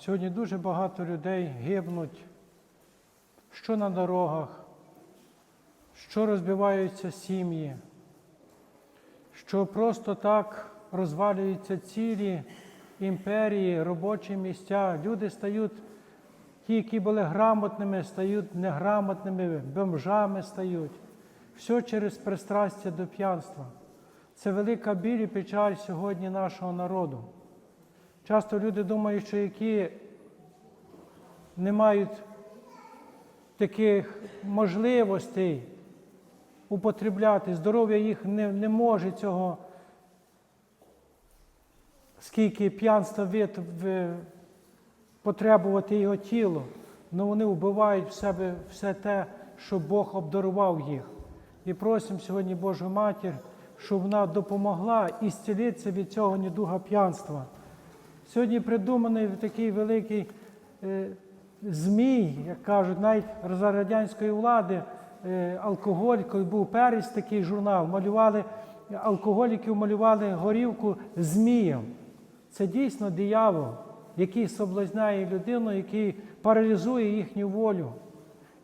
Сьогодні дуже багато людей гибнуть, що на дорогах, що розбиваються сім'ї, що просто так розвалюються цілі імперії, робочі місця. Люди стають, ті, які були грамотними, стають неграмотними, бомжами стають. Все через пристрастя до п'янства. Це велика біль і печаль сьогодні нашого народу. Часто люди думають, що які не мають таких можливостей употребляти, здоров'я їх не, не може цього, скільки п'янства від, в, потребувати його тіло, але вони вбивають в себе все те, що Бог обдарував їх. І просимо сьогодні Божу Матір, щоб вона допомогла і зцілитися від цього недуга п'янства. Сьогодні придуманий такий великий е, змій, як кажуть, навіть за радянської влади, е, алкоголь, коли був перець такий журнал, малювали алкоголіків, малювали горівку змієм. Це дійсно диявол, який соблазняє людину, який паралізує їхню волю.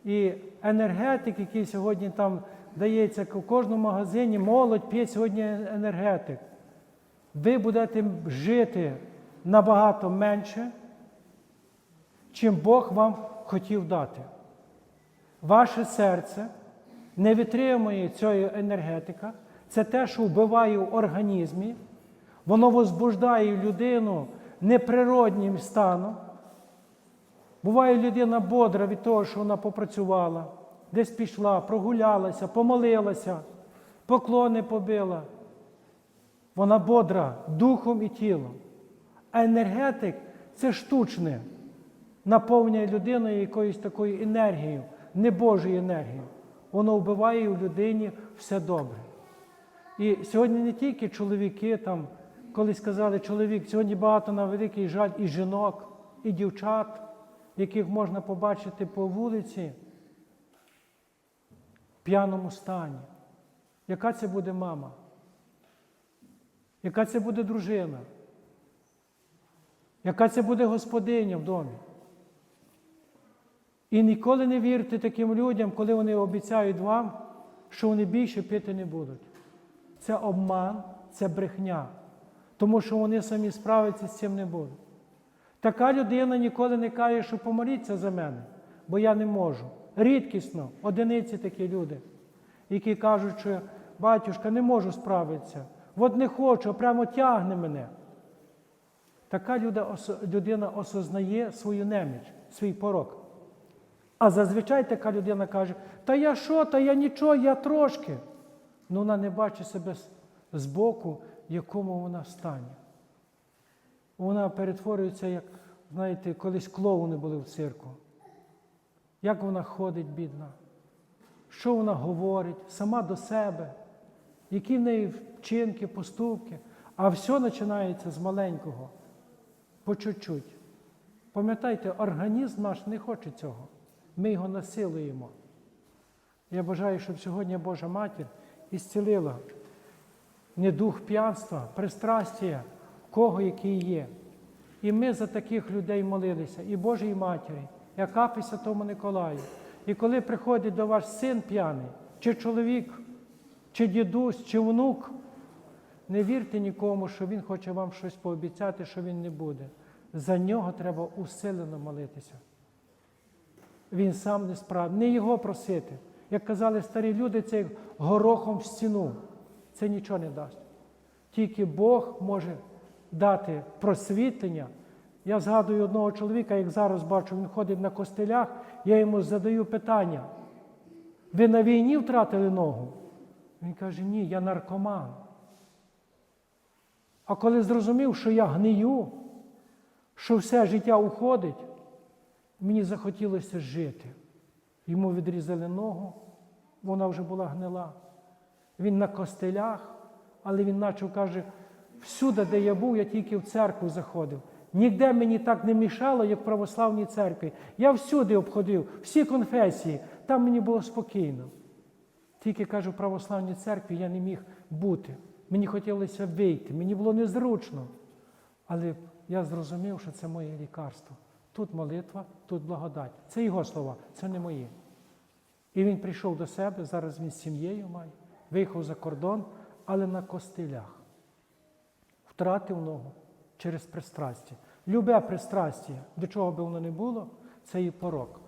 І енергетик, який сьогодні там дається в кожному магазині, молодь п'є сьогодні енергетик. Ви будете жити набагато менше, чим Бог вам хотів дати. Ваше серце не витримує цієї енергетика. Це те, що вбиває в організмі, воно возбуждає людину неприроднім станом. Буває людина бодра від того, що вона попрацювала, десь пішла, прогулялася, помолилася, поклони побила. Вона бодра духом і тілом. А енергетик це штучне наповнює людину якоюсь такою енергією, не Божою енергією. Воно вбиває у людині все добре. І сьогодні не тільки чоловіки, там, колись сказали чоловік, сьогодні багато на великий жаль і жінок, і дівчат, яких можна побачити по вулиці в п'яному стані. Яка це буде мама? Яка це буде дружина? Яка це буде господиня в домі? І ніколи не вірте таким людям, коли вони обіцяють вам, що вони більше пити не будуть. Це обман, це брехня, тому що вони самі справитися з цим не будуть. Така людина ніколи не каже, що помоліться за мене, бо я не можу. Рідкісно, одиниці такі люди, які кажуть, що батюшка не можу справитися, от не хочу, а прямо тягне мене. Така людина осознає свою неміч, свій порок. А зазвичай така людина каже, та я що, та я нічого, я трошки. Ну вона не бачить себе з боку, якому вона стані. Вона перетворюється, як, знаєте, колись клоуни були в цирку. Як вона ходить, бідна, що вона говорить сама до себе, які в неї вчинки, поступки, а все починається з маленького, по чуть-чуть. Пам'ятайте, організм наш не хоче цього. Ми його насилуємо. Я бажаю, щоб сьогодні Божа Матір ісцілила не дух п'янства, пристрастія, кого який є. І ми за таких людей молилися, і Божій Матері, і Акапі Святому Николаю. І коли приходить до вас син п'яний, чи чоловік, чи дідусь, чи внук, не вірте нікому, що він хоче вам щось пообіцяти, що він не буде. За нього треба усилено молитися. Він сам не справ, не його просити. Як казали старі люди, це горохом в стіну. Це нічого не дасть. Тільки Бог може дати просвітлення. Я згадую одного чоловіка, як зараз бачу, він ходить на костелях, я йому задаю питання. Ви на війні втратили ногу? Він каже, ні, я наркоман. А коли зрозумів, що я гнию, що все життя уходить, мені захотілося жити. Йому відрізали ногу, вона вже була гнила. Він на костелях, але він почав каже, всюди, де я був, я тільки в церкву заходив. Ніде мені так не мішало, як в православній церкві. Я всюди обходив, всі конфесії, там мені було спокійно. Тільки кажу, в православній церкві я не міг бути. Мені хотілося вийти, мені було незручно. Але я зрозумів, що це моє лікарство. Тут молитва, тут благодать. Це його слова, це не мої. І він прийшов до себе, зараз він з сім'єю має, виїхав за кордон, але на костилях. Втратив ногу через пристрастя. Любе пристрастя, до чого би воно не було, це і порок.